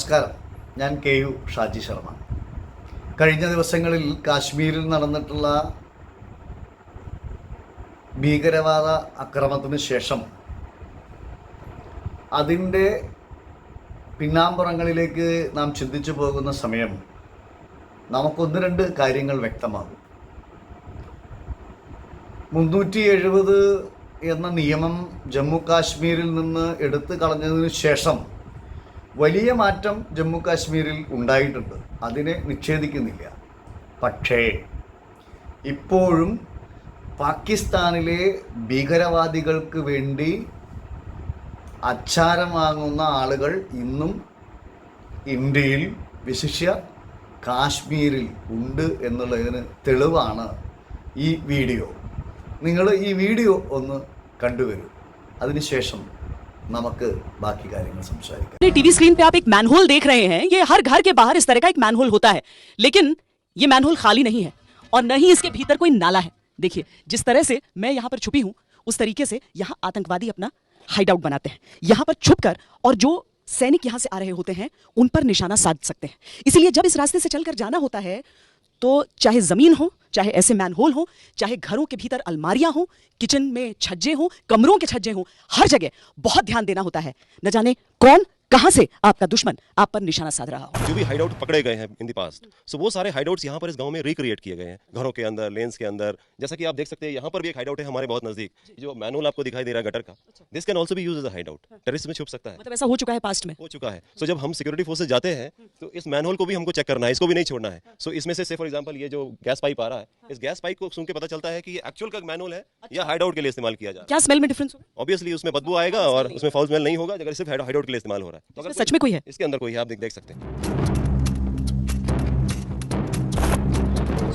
നമസ്കാരം. ഞാൻ K U Shaji Sharma. കഴിഞ്ഞ ദിവസങ്ങളിൽ കാശ്മീരിൽ നടന്നിട്ടുള്ള ഭീകരവാദ അക്രമത്തിന് ശേഷം അതിന്റെ പിന്നാമ്പുറങ്ങളിലേക്ക് നാം ചിന്തിച്ചു പോകുന്ന സമയം നമുക്കൊന്ന് രണ്ട് കാര്യങ്ങൾ വ്യക്തമാകും. മുന്നൂറ്റി എഴുപത് എന്ന നിയമം ജമ്മു കാശ്മീരിൽ നിന്ന് എടുത്തു കളഞ്ഞതിന് ശേഷം വലിയ മാറ്റം ജമ്മു കാശ്മീരിൽ ഉണ്ടായിട്ടുണ്ട്. അതിനെ നിഷേധിക്കുന്നില്ല. പക്ഷേ ഇപ്പോഴും പാകിസ്ഥാനിലെ ഭീകരവാദികൾക്ക് വേണ്ടി അച്ചാരം വാങ്ങുന്ന ആളുകൾ ഇന്നും ഇന്ത്യയിൽ വിശിഷ്യ കാശ്മീരിൽ ഉണ്ട് എന്നുള്ളതിന് തെളിവാണ് ഈ വീഡിയോ. നിങ്ങൾ ഈ വീഡിയോ ഒന്ന് കണ്ടുവരൂ. അതിനുശേഷം നമുക്ക് ബാക്കി കാര്യങ്ങൾ സംസാരിക്കാം टीवी स्क्रीन पे आप एक मैनहोल देख रहे हैं ये हर घर के बाहर इस तरह का एक मैनहोल होता है लेकिन ये मैनहोल खाली नहीं है और न ही इसके भीतर कोई नाला है देखिए जिस तरह से मैं यहाँ पर छुपी हूँ उस तरीके से यहाँ आतंकवादी अपना हाइड आउट बनाते हैं यहाँ पर छुप कर और जो सैनिक यहाँ से आ रहे होते हैं उन पर निशाना साध सकते हैं इसीलिए जब इस रास्ते से चलकर जाना होता है तो चाहे ज़मीन हो, चाहे ऐसे मैनहोल हो, चाहे घरों के भीतर अलमारियाँ हो किचन में छज्जे हो, कमरों के छज्जे हो, हर जगह बहुत ध्यान देना होता है। न जाने कौन कहाँ से आपका दुश्मन आप पर निशाना साध रहा हो? जो भी हाइड आउट पकड़े गए हैं इन दी पास्ट सो वो सारे हाइड आउट्स यहाँ पर इस गाँव में रिक्रिएट किए गए हैं घरों के अंदर लेन्स के अंदर। जैसा कि आप देख सकते हैं यहाँ पर भी एक हाइड आउट है हमारे बहुत नज़दीक जो। मैनुअल आपको दिखाई दे रहा है गटर का। दिस कैन ऑल्सो भी use as hideout terrace में छुप सकता है। मतलब ऐसा हो चुका है पास्ट में? हो चुका है। सो जब हम सिक्योरिटी फोर्सेज जाते हैं तो इस मैनुअल को भी हमको चेक करना है इसको भी नहीं छोड़ना है। सो इसमें से फॉर एग्ज़ाम्पल ये जो गैस पाइप आ रहा है इस गैस पाइप को सुन के पता चलता है कि एक्चुअल का मैनुअल है या हाइड आउट के लिए इस्तेमाल किया जा रहा है। क्या स्मेल में डिफरेंस ऑब्वियसली उसमें बदबू आएगा और उसमें फाउल स्मेल नहीं होगा अगर सिर्फ़ हाइड आउट के लिए इस्तेमाल हो रहा है। तो अगर इसमें सच में कोई है? इसके अंदर कोई है आप देख देख सकते हैं।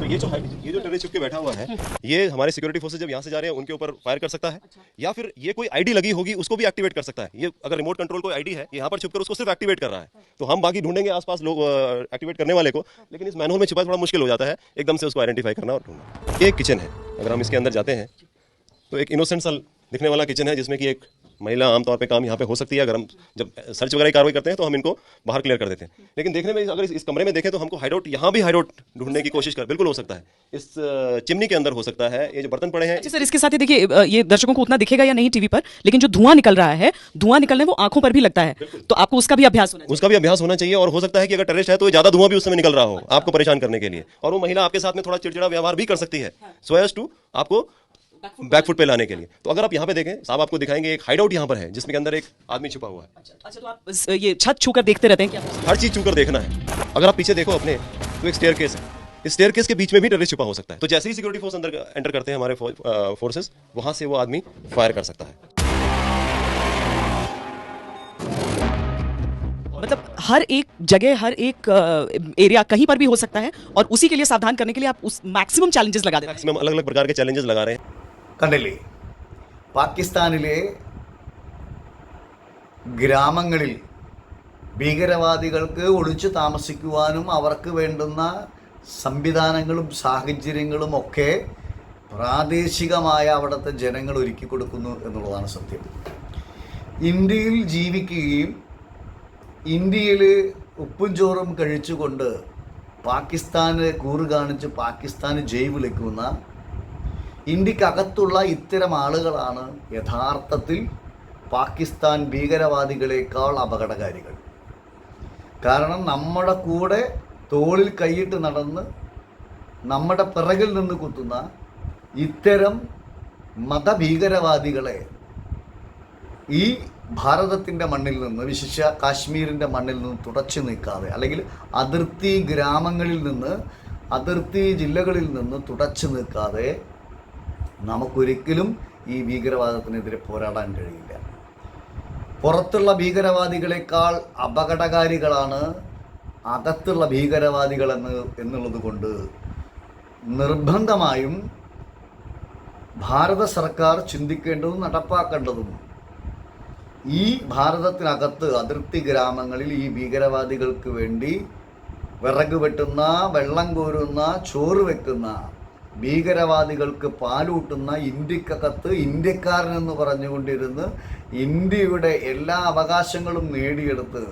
ये जो ये जो टेररिस्ट के बैठा हुआ है ये हमारे सिक्योरिटी फोर्सेज जब यहाँ से जा रहे हैं उनके ऊपर फायर कर सकता है अच्छा। या फिर ये कोई आईडी लगी होगी उसको भी एक्टिवेट कर सकता है। ये अगर रिमोट कंट्रोल कोई आईडी है यहाँ पर छुपकर उसको सिर्फ़ एक्टिवेट कर रहा है। तो हम बाकी ढूंढेंगे आसपास लोग एक्टिवेट करने वाले को लेकिन इस मैनुअल में छुपा थोड़ा मुश्किल हो जाता है एकदम से उसको आइडेंटिफाई करना और ढूंढना। ये एक किचन है अगर हम इसके अंदर जाते हैं तो एक इनोसेंट सा दिखने वाला किचन है जिसमें कि एक महिला आमतौर पे काम यहाँ पे हो सकती है अगर हम जब सर्च वगैरह की कार्रवाई करते हैं तो हम इनको बाहर क्लियर कर देते हैं। लेकिन देखने में अगर इस, इस कमरे में देखें तो हमको हाइडआउट यहाँ भी हाइडआउट ढूँढने की कोशिश कर बिल्कुल हो सकता है। इस चिमनी के अंदर हो सकता है ये जो बर्तन पड़े हैं। अच्छा सर इसके साथ ही देखिए ये दर्शकों को उतना दिखेगा या नहीं टीवी पर लेकिन जो धुआँ निकल रहा है धुआँ निकलने वो आँखों पर भी लगता है। तो आपको उसका भी अभ्यास होना उसका भी अभ्यास होना चाहिए और हो सकता है कि अगर टेररिस्ट है तो ज़्यादा धुआँ भी उस समय निकल रहा हो आपको परेशान करने के लिए। और वो महिला आपके साथ में थोड़ा चिड़चिड़ा व्यवहार भी कर सकती है। सो एज टू आपको बैकफुट पे लाने के लिए। तो अगर आप यहाँ पे देखें साहब आपको दिखाएँगे एक हाइड आउट यहाँ पर है जिसमें के अंदर एक आदमी छुपा हुआ है। अच्छा तो आप ये छत छू कर देखते रहते हैं क्या? हर चीज़ छूकर देखना है। अगर आप पीछे देखो अपने तो एक स्टेयर केस है। इस स्टेयर केस के बीच में भी टेररिस्ट छुपा हो सकता है। तो जैसे ही सिक्योरिटी फोर्स अंदर एंटर करते हैं हमारे फोर्सेस वहाँ से वो आदमी फायर कर सकता है। मतलब हर एक जगह हर एक एरिया कहीं पर भी हो सकता है और उसी के लिए सावधान करने के लिए आप उस मैक्सिमम चैलेंजेस लगा हैं। मैक्सिमम अलग अलग प्रकार के चैलेंजेस लगा रहे हैं। കണ്ടില്ലേ? പാകിസ്ഥാനിലെ ഗ്രാമങ്ങളിൽ ഭീകരവാദികൾക്ക് ഒളിച്ചു താമസിക്കുവാനും അവർക്ക് വേണ്ടുന്ന സംവിധാനങ്ങളും സാഹചര്യങ്ങളും ഒക്കെ പ്രാദേശികമായ അവിടുത്തെ ജനങ്ങൾ ഒരുക്കി കൊടുക്കുന്നു എന്നുള്ളതാണ് സത്യം. ഇന്ത്യയിൽ ജീവിക്കുകയും ഇന്ത്യയിൽ ഉപ്പും ചോറും കഴിച്ചുകൊണ്ട് പാകിസ്ഥാന് കൂറ് കാണിച്ച് പാകിസ്ഥാന് ജയ് വിളിക്കുന്ന ഇന്ത്യക്കകത്തുള്ള ഇത്തരം ആളുകളാണ് യഥാർത്ഥത്തിൽ പാകിസ്ഥാൻ ഭീകരവാദികളേക്കാൾ അപകടകാരികൾ. കാരണം നമ്മുടെ കൂടെ തോളിൽ കൈയിട്ട് നടന്ന് നമ്മുടെ പിറകിൽ നിന്ന് കുത്തുന്ന ഇത്തരം മതഭീകരവാദികളെ ഈ ഭാരതത്തിന്റെ മണ്ണിൽ നിന്ന് വിശിഷ്യ കാശ്മീരിന്റെ മണ്ണിൽ നിന്ന് തുടച്ചു നീക്കാതെ അല്ലെങ്കിൽ അതിർത്തി ഗ്രാമങ്ങളിൽ നിന്ന് അതിർത്തി ജില്ലകളിൽ നിന്ന് തുടച്ചു നീക്കാതെ നമുക്കൊരിക്കലും ഈ ഭീകരവാദത്തിനെതിരെ പോരാടാൻ കഴിയില്ല. പുറത്തുള്ള ഭീകരവാദികളെക്കാൾ അപകടകാരികളാണ് അകത്തുള്ള ഭീകരവാദികൾ എന്ന് എന്നുള്ളത് കൊണ്ട് നിർബന്ധമായും ഭാരത സർക്കാർ ചിന്തിക്കേണ്ടതും നടപ്പാക്കേണ്ടതും ഈ ഭാരതത്തിനകത്ത് അതിർത്തി ഗ്രാമങ്ങളിൽ ഈ ഭീകരവാദികൾക്ക് വേണ്ടി വിറക് വെട്ടുന്ന വെള്ളം കോരുന്ന ചോറ് വെക്കുന്ന ഭീകരവാദികൾക്ക് പാലൂട്ടുന്ന ഇന്ത്യക്കകത്ത് ഇന്ത്യക്കാരനെന്ന് പറഞ്ഞുകൊണ്ടിരുന്ന് ഇന്ത്യയുടെ എല്ലാ അവകാശങ്ങളും നേടിയെടുത്ത്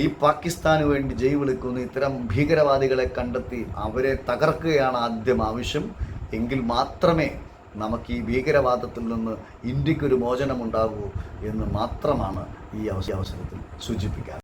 ഈ പാകിസ്ഥാന് വേണ്ടി ജയ് വിളിക്കുന്ന. ഇത്തരം ഭീകരവാദികളെ കണ്ടെത്തി അവരെ തകർക്കുകയാണ് ആദ്യം ആവശ്യം. എങ്കിൽ മാത്രമേ നമുക്ക് ഈ ഭീകരവാദത്തിൽ നിന്ന് ഇന്ത്യക്കൊരു മോചനമുണ്ടാകൂ എന്ന് മാത്രമാണ് ഈ അവസരത്തിൽ സൂചിപ്പിക്കാൻ